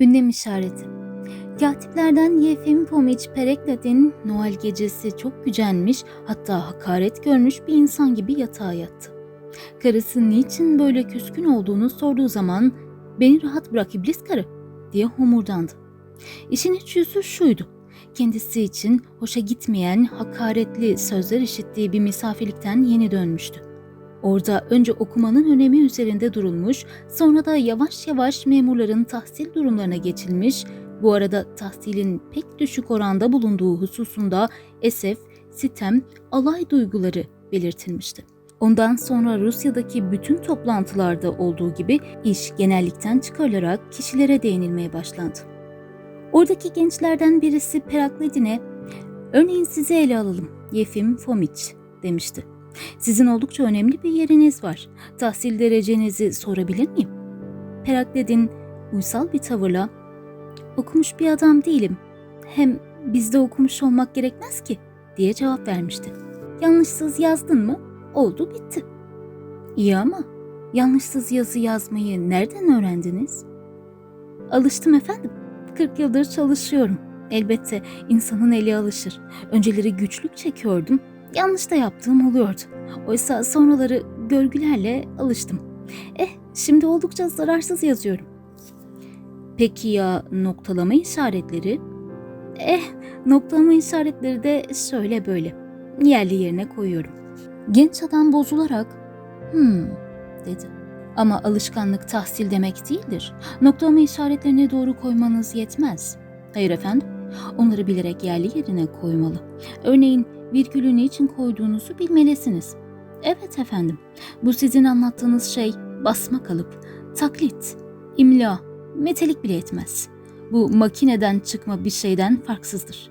Ünlem işareti. Katiplerden Yefim Pomiç Perekladin Noel gecesi çok gücenmiş hatta hakaret görmüş bir insan gibi yatağa yattı. Karısı niçin böyle küskün olduğunu sorduğu zaman beni rahat bırak iblis karı diye homurdandı. İşin iç yüzü şuydu. Kendisi için hoşa gitmeyen hakaretli sözler işittiği bir misafirlikten yeni dönmüştü. Orada önce okumanın önemi üzerinde durulmuş, sonra da yavaş yavaş memurların tahsil durumlarına geçilmiş, bu arada tahsilin pek düşük oranda bulunduğu hususunda esef, sitem, alay duyguları belirtilmişti. Ondan sonra Rusya'daki bütün toplantılarda olduğu gibi iş genellikten çıkarılarak kişilere değinilmeye başlandı. Oradaki gençlerden birisi Peraklidin'e, örneğin sizi ele alalım, Yefim Fomiç demişti. Sizin oldukça önemli bir yeriniz var. Tahsil derecenizi sorabilir miyim? Peraklidin uysal bir tavırla, okumuş bir adam değilim. Hem bizde okumuş olmak gerekmez ki diye cevap vermişti. Yanlışsız yazdın mı? Oldu bitti. İyi ama yanlışsız yazı yazmayı nereden öğrendiniz? Alıştım efendim. 40 yıldır çalışıyorum. Elbette insanın eli alışır. Önceleri güçlük çekiyordum. Yanlış da yaptığım oluyordu. Oysa sonraları görgülerle alıştım. Eh, şimdi oldukça zararsız yazıyorum. Peki ya noktalama işaretleri? Eh, noktalama işaretleri de şöyle böyle. Yerli yerine koyuyorum. Genç adam bozularak, hmm dedi. Ama alışkanlık tahsil demek değildir. Noktalama işaretlerini doğru koymanız yetmez. Hayır efendim, onları bilerek yerli yerine koymalı. Örneğin virgülü niçin koyduğunuzu bilmelisiniz. Evet efendim, bu sizin anlattığınız şey basma kalıp, taklit, imla, metelik bile etmez. Bu makineden çıkma bir şeyden farksızdır.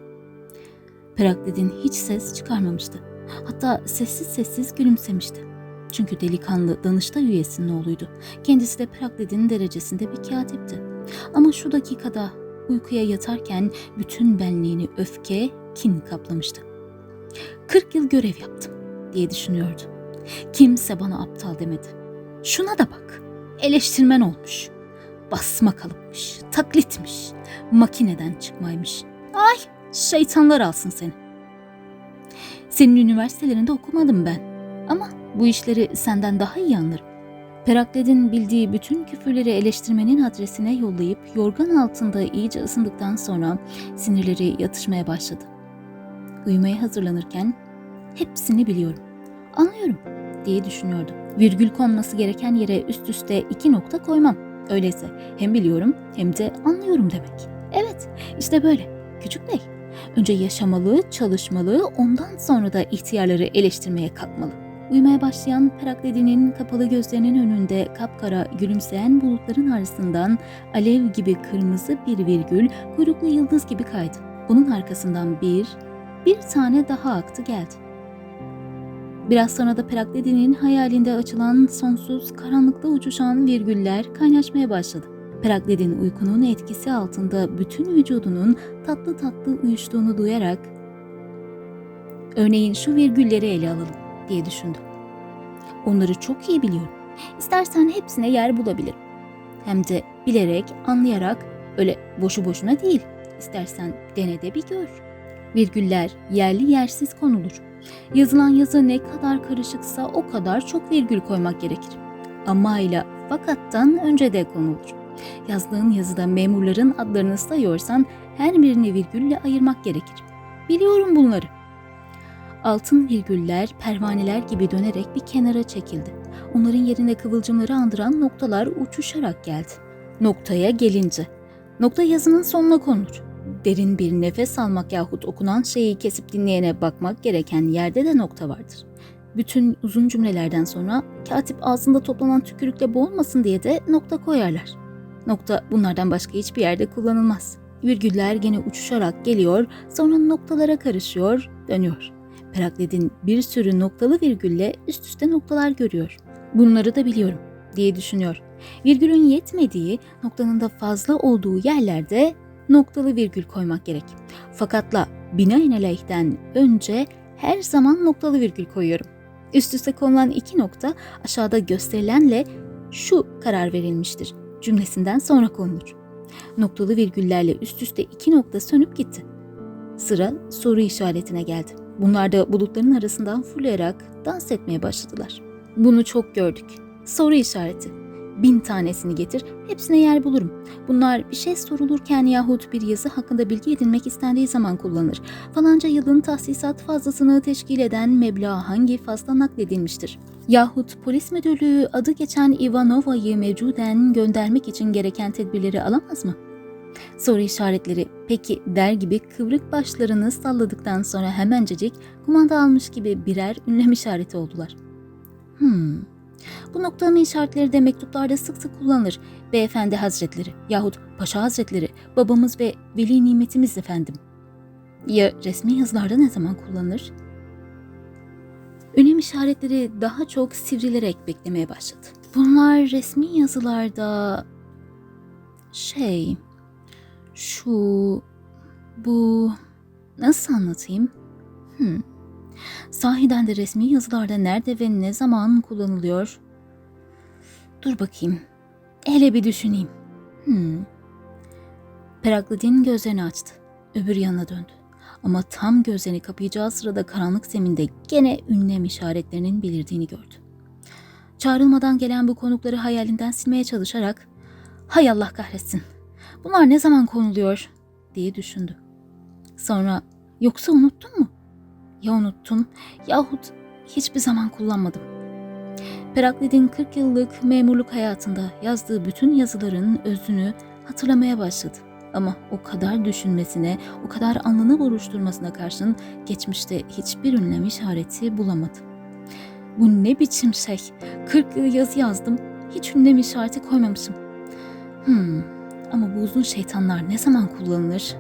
Peraklidin hiç ses çıkarmamıştı. Hatta sessiz sessiz gülümsemişti. Çünkü delikanlı Danıştay üyesinin oğluydu. Kendisi de Peraklid'in derecesinde bir katipti. Ama şu dakikada uykuya yatarken bütün benliğini öfke, kin kaplamıştı. 40 yıl görev yaptım diye düşünüyordu. Kimse bana aptal demedi. Şuna da bak. Eleştirmen olmuş. Basma kalıpmış, taklitmiş, makineden çıkmaymış. Ay, şeytanlar alsın seni. Senin üniversitelerinde okumadım ben. Ama bu işleri senden daha iyi anlarım. Peraklid'in bildiği bütün küfürleri eleştirmenin adresine yollayıp yorgan altında iyice ısındıktan sonra sinirleri yatışmaya başladı. Uyumaya hazırlanırken hepsini biliyorum, anlıyorum diye düşünüyordu. Virgül konması gereken yere üst üste iki nokta koymam. Öyleyse hem biliyorum hem de anlıyorum demek. Evet, işte böyle. Küçük bey. Önce yaşamalı, çalışmalı, ondan sonra da ihtiyarları eleştirmeye kalkmalı. Uyumaya başlayan Peraklidin'in kapalı gözlerinin önünde kapkara gülümseyen bulutların arasından alev gibi kırmızı bir virgül kuyruklu yıldız gibi kaydı. Bunun arkasından bir, bir tane daha aktı geldi. Biraz sonra da Peraklidin'in hayalinde açılan sonsuz karanlıkta uçuşan virgüller kaynaşmaya başladı. Peraklidin uykunun etkisi altında bütün vücudunun tatlı tatlı uyuştuğunu duyarak Örneğin şu virgülleri ele alalım diye düşündü. Onları çok iyi biliyorum. İstersen hepsine yer bulabilirim. Hem de bilerek, anlayarak, öyle boşu boşuna değil. İstersen dene de bir gör. Virgüller yerli yersiz konulur. Yazılan yazı ne kadar karışıksa o kadar çok virgül koymak gerekir. Ama ile fakattan önce de konulur. Yazdığın yazıda memurların adlarını sayıyorsan her birini virgülle ayırmak gerekir. Biliyorum bunları. Altın virgüller pervaneler gibi dönerek bir kenara çekildi. Onların yerine kıvılcımları andıran noktalar uçuşarak geldi. Noktaya gelince, nokta yazının sonuna konulur. Derin bir nefes almak yahut okunan şeyi kesip dinleyene bakmak gereken yerde de nokta vardır. Bütün uzun cümlelerden sonra katip ağzında toplanan tükürükle boğulmasın diye de nokta koyarlar. Nokta bunlardan başka hiçbir yerde kullanılmaz. Virgüller gene uçuşarak geliyor, sonra noktalara karışıyor, dönüyor. Peraklidin bir sürü noktalı virgülle üst üste noktalar görüyor. Bunları da biliyorum diye düşünüyor. Virgülün yetmediği, noktanın da fazla olduğu yerlerde noktalı virgül koymak gerek. Fakatla binaenaleyhten önce her zaman noktalı virgül koyuyorum. Üst üste konulan iki nokta aşağıda gösterilenle şu karar verilmiştir cümlesinden sonra konulur. Noktalı virgüllerle üst üste iki nokta sönüp gitti. Sıra soru işaretine geldi. Bunlar da bulutların arasından fırlayarak dans etmeye başladılar. Bunu çok gördük. Soru işareti. Bin tanesini getir, hepsine yer bulurum. Bunlar bir şey sorulurken yahut bir yazı hakkında bilgi edinmek istendiği zaman kullanılır. Falanca yılın tahsisat fazlasını teşkil eden meblağ hangi fasla nakledilmiştir? Yahut polis müdürlüğü adı geçen Ivanova'yı mevcuden göndermek için gereken tedbirleri alamaz mı? Soru işaretleri peki der gibi kıvrık başlarını salladıktan sonra hemencecik kumanda almış gibi birer ünlem işareti oldular. Hmm. Bu noktalama işaretleri de mektuplarda sık sık kullanılır. Beyefendi hazretleri yahut paşa hazretleri, babamız ve veli nimetimiz efendim. Ya resmi yazılarda ne zaman kullanılır? Önem işaretleri daha çok sivrilerek beklemeye başladı. Bunlar resmi yazılarda şey şu bu nasıl anlatayım? Hmm. Sahiden de resmi yazılarda nerede ve ne zaman kullanılıyor? Dur bakayım. Hele bir düşüneyim. Hmm. Perakladin gözlerini açtı. Öbür yana döndü. Ama tam gözlerini kapayacağı sırada karanlık zeminde gene ünlem işaretlerinin belirdiğini gördü. Çağrılmadan gelen bu konukları hayalinden silmeye çalışarak ''Hay Allah kahretsin, bunlar ne zaman konuluyor?'' diye düşündü. Sonra ''Yoksa unuttun mu?'' Ya unuttum yahut hiçbir zaman kullanmadım. Peraklid'in 40 yıllık memurluk hayatında yazdığı bütün yazıların özünü hatırlamaya başladı. Ama o kadar düşünmesine, o kadar alnını buruşturmasına karşın geçmişte hiçbir ünlem işareti bulamadı. Bu ne biçim şey? 40 yıl yazı yazdım, hiç ünlem işareti koymamışım. Hmm, ama bu uzun şeytanlar ne zaman kullanılır?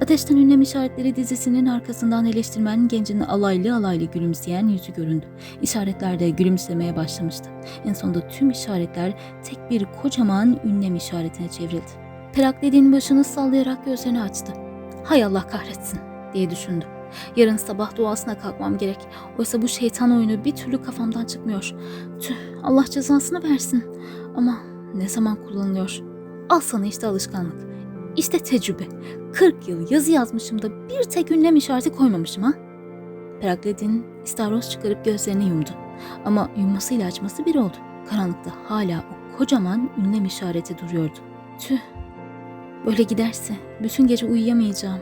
Ateşten Ünlem İşaretleri dizisinin arkasından eleştirmen gencin alaylı alaylı gülümseyen yüzü göründü. İşaretler de gülümsemeye başlamıştı. En sonunda tüm işaretler tek bir kocaman ünlem işaretine çevrildi. Peraklediğin başını sallayarak gözlerini açtı. Hay Allah kahretsin diye düşündü. Yarın sabah duasına kalkmam gerek. Oysa bu şeytan oyunu bir türlü kafamdan çıkmıyor. Tüh Allah cezasını versin. Ama ne zaman kullanılıyor? Al sana işte alışkanlık. İşte tecrübe. 40 yıl yazı yazmışım da bir tek ünlem işareti koymamışım ha. Perakledin istavroz çıkarıp gözlerini yumdu. Ama yummasıyla açması bir oldu. Karanlıkta hala o kocaman ünlem işareti duruyordu. Tüh. Böyle giderse bütün gece uyuyamayacağım.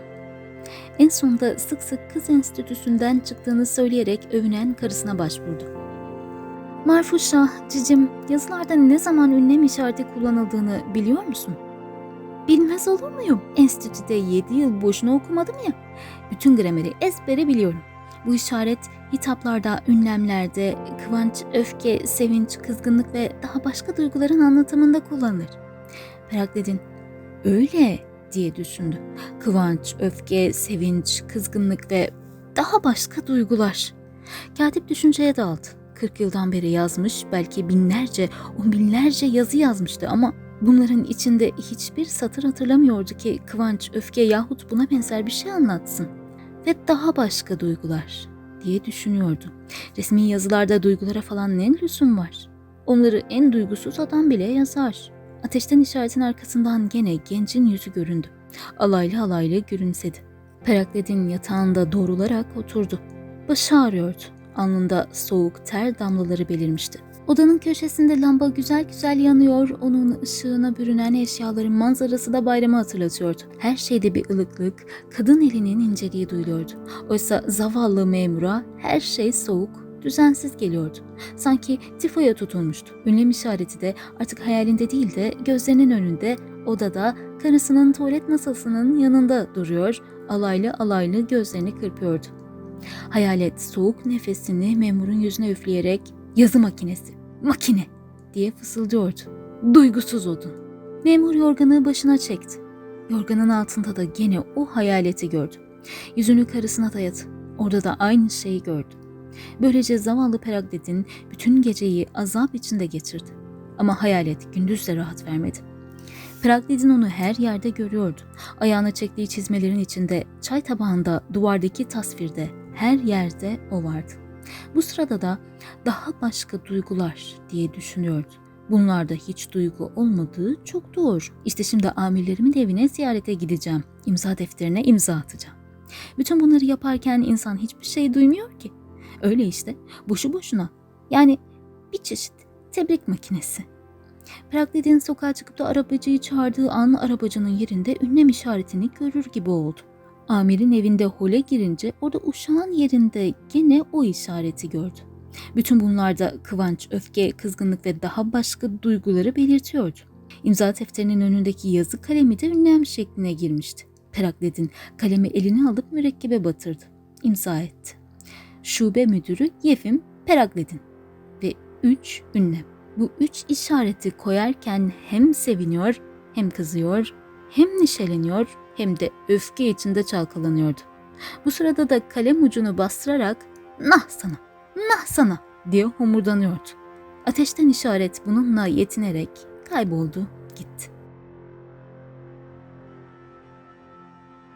En sonunda sık sık kız enstitüsünden çıktığını söyleyerek övünen karısına başvurdu. Marfuşa, cicim, yazılarda ne zaman ünlem işareti kullanıldığını biliyor musun? Bilmez olur muyum? Enstitüde 7 yıl boşuna okumadım ya. Bütün grameri ezbere biliyorum. Bu işaret hitaplarda, ünlemlerde, kıvanç, öfke, sevinç, kızgınlık ve daha başka duyguların anlatımında kullanılır. Perakledin, öyle diye düşündü. Kıvanç, öfke, sevinç, kızgınlık ve daha başka duygular. Katip düşünceye daldı. 40 yıldan beri yazmış, belki binlerce, on binlerce yazı yazmıştı ama Bunların içinde hiçbir satır hatırlamıyordu ki kıvanç, öfke yahut buna benzer bir şey anlatsın. Ve daha başka duygular diye düşünüyordu. Resmi yazılarda duygulara falan ne lüzum var? Onları en duygusuz adam bile yazar. Ateşten işaretin arkasından gene gencin yüzü göründü. Alaylı alaylı gülümsedi. Perakledin yatağında doğrularak oturdu. Başı ağrıyordu. Alnında soğuk ter damlaları belirmişti. Odanın köşesinde lamba güzel güzel yanıyor, onun ışığına bürünen eşyaların manzarası da bayramı hatırlatıyordu. Her şeyde bir ılıklık, kadın elinin inceliği duyuluyordu. Oysa zavallı memura her şey soğuk, düzensiz geliyordu. Sanki tifoya tutulmuştu. Ünlem işareti de artık hayalinde değil de gözlerinin önünde, odada, karısının tuvalet masasının yanında duruyor, alaylı alaylı gözlerini kırpıyordu. Hayalet soğuk nefesini memurun yüzüne üfleyerek Yazı makinesi, makine diye fısıldıyordu. Duygusuz odun. Memur yorganı başına çekti. Yorganın altında da gene o hayaleti gördü. Yüzünü karısına dayadı. Orada da aynı şeyi gördü. Böylece zavallı Peragdet'in bütün geceyi azap içinde geçirdi. Ama hayalet gündüz de rahat vermedi. Pragded'in onu her yerde görüyordu. Ayağına çektiği çizmelerin içinde, çay tabağında, duvardaki tasvirde, her yerde o vardı. Bu sırada da daha başka duygular diye düşünüyordu. Bunlarda hiç duygu olmadığı çok doğru. İşte şimdi amirlerimin evine ziyarete gideceğim. İmza defterine imza atacağım. Bütün bunları yaparken insan hiçbir şey duymuyor ki. Öyle işte boşu boşuna. Yani bir çeşit tebrik makinesi. Praglid'in sokağa çıkıp da arabacıyı çağırdığı an arabacının yerinde ünlem işaretini görür gibi oldu. Amirin evinde hole girince orada uşağın yerinde gene o işareti gördü. Bütün bunlarda kıvanç, öfke, kızgınlık ve daha başka duyguları belirtiyordu. İmza defterinin önündeki yazı kalemi de ünlem şekline girmişti. Peraklid'in kalemi eline alıp mürekkebe batırdı. İmza etti. Şube müdürü Yefim Peraklid'in ve üç ünlem. Bu üç işareti koyarken hem seviniyor, hem kızıyor, hem neşeleniyor, hem de öfke içinde çalkalanıyordu. Bu sırada da kalem ucunu bastırarak nah sana, nah sana diye homurdanıyordu. Ateşten işaret bununla yetinerek kayboldu